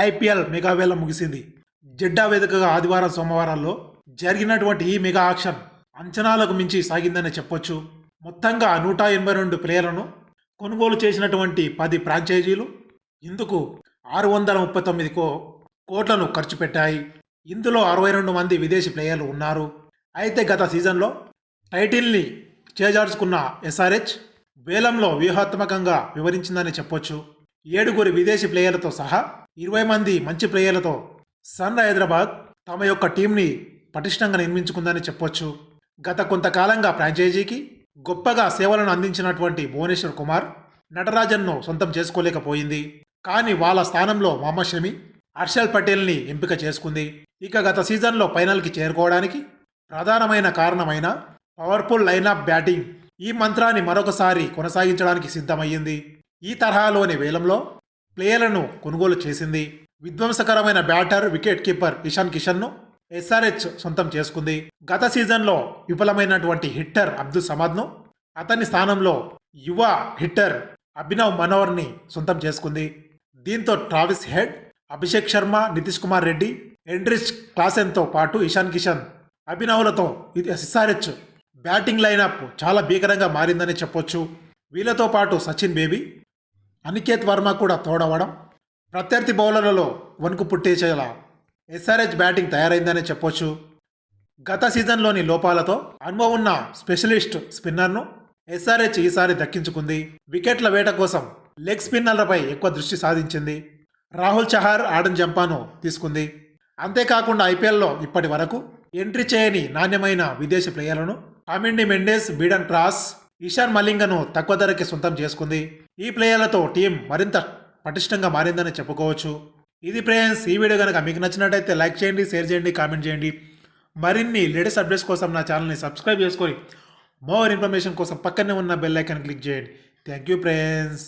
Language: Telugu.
ఐపీఎల్ మెగావేళ ముగిసింది. జెడ్డా వేదికగా ఆదివారం సోమవారాల్లో జరిగినటువంటి ఈ మెగా ఆక్షన్ అంచనాలకు మించి సాగిందని చెప్పొచ్చు. మొత్తంగా నూట ఎనభై రెండు ప్లేయర్లను కొనుగోలు చేసినటువంటి పది ఫ్రాంచైజీలు ఇందుకు ఆరు వందల ముప్పై తొమ్మిది కో కోట్లను ఖర్చు పెట్టాయి. ఇందులో అరవై రెండు మంది విదేశీ ప్లేయర్లు ఉన్నారు. అయితే గత సీజన్లో టైటిల్ని చేజార్చుకున్న ఎస్ఆర్హెచ్ వేలంలో వ్యూహాత్మకంగా వివరించిందని చెప్పొచ్చు. ఏడుగురు విదేశీ ప్లేయర్లతో సహా ఇరవై మంది మంచి ప్లేయర్లతో సన్ హైదరాబాద్ తమ యొక్క టీంని పటిష్టంగా నిర్మించుకుందని చెప్పొచ్చు. గత కొంతకాలంగా ఫ్రాంచైజీకి గొప్పగా సేవలను అందించినటువంటి భువనేశ్వర్ కుమార్ నటరాజన్ను సొంతం చేసుకోలేకపోయింది. కానీ వాళ్ళ స్థానంలో మొహమ్మద్ షమి హర్షల్ పటేల్ని ఎంపిక చేసుకుంది. ఇక గత సీజన్లో ఫైనల్కి చేరుకోవడానికి ప్రధానమైన కారణమైన పవర్ఫుల్ లైనప్ బ్యాటింగ్ ఈ మంత్రాన్ని మరొకసారి కొనసాగించడానికి సిద్ధమయ్యింది. ఈ తరహాలోని వేలంలో ప్లేయర్లను కొనుగోలు చేసింది. విధ్వంసకరమైన బ్యాటర్ వికెట్ కీపర్ ఇషాన్ కిషన్ను ఎస్ఆర్హెచ్ సొంతం చేసుకుంది. గత సీజన్లో విఫలమైనటువంటి హిట్టర్ అబ్దుల్ సమద్ను అతని స్థానంలో యువ హిట్టర్ అభినవ్ మనోహర్ని సొంతం చేసుకుంది. దీంతో Travis Head Abhishek Sharma Nitish Kumar Reddy Heinrich క్లాసెన్తో పాటు ఇషాన్ కిషన్ అభినవ్లతో ఇది ఎస్ఆర్హెచ్ బ్యాటింగ్ లైనప్ చాలా భీకరంగా మారిందని చెప్పొచ్చు. వీళ్ళతో పాటు సచిన్ బేబీ అనికేత్ వర్మ కూడా తోడవడం ప్రత్యర్థి బౌలర్లలో వణుకు పుట్టేసేలా ఎస్ఆర్హెచ్ బ్యాటింగ్ తయారైందనే చెప్పొచ్చు. గత సీజన్లోని లోపాలతో అనుభవం ఉన్న స్పెషలిస్ట్ స్పిన్నర్ను ఎస్ఆర్హెచ్ ఈసారి దక్కించుకుంది. వికెట్ల వేట కోసం లెగ్ స్పిన్నర్లపై ఎక్కువ దృష్టి సాధించింది. రాహుల్ చహార్ ఆడన్ జంపాను తీసుకుంది. అంతేకాకుండా ఐపీఎల్లో ఇప్పటి వరకు ఎంట్రీ చేయని నాణ్యమైన విదేశీ ప్లేయర్లను కామిండి మెండేస్ బీడన్ క్రాస్ ఇషాన్ మలింగను తక్కువ ధరకి సొంతం చేసుకుంది. ఈ ప్లేయర్లతో టీం మరింత పటిష్టంగా మారిందని చెప్పుకోవచ్చు. ఇది ప్రేయన్స్ ఈ వీడియో కనుక మీకు నచ్చినట్టయితే లైక్ చేయండి షేర్ చేయండి కామెంట్ చేయండి. మరిన్ని లేటెస్ట్ అప్డేట్స్ కోసం నా ఛానల్ని సబ్స్క్రైబ్ చేసుకొని మోర్ ఇన్ఫర్మేషన్ కోసం పక్కనే ఉన్న బెల్ ఐకాన్ క్లిక్ చేయండి. Thank you friends.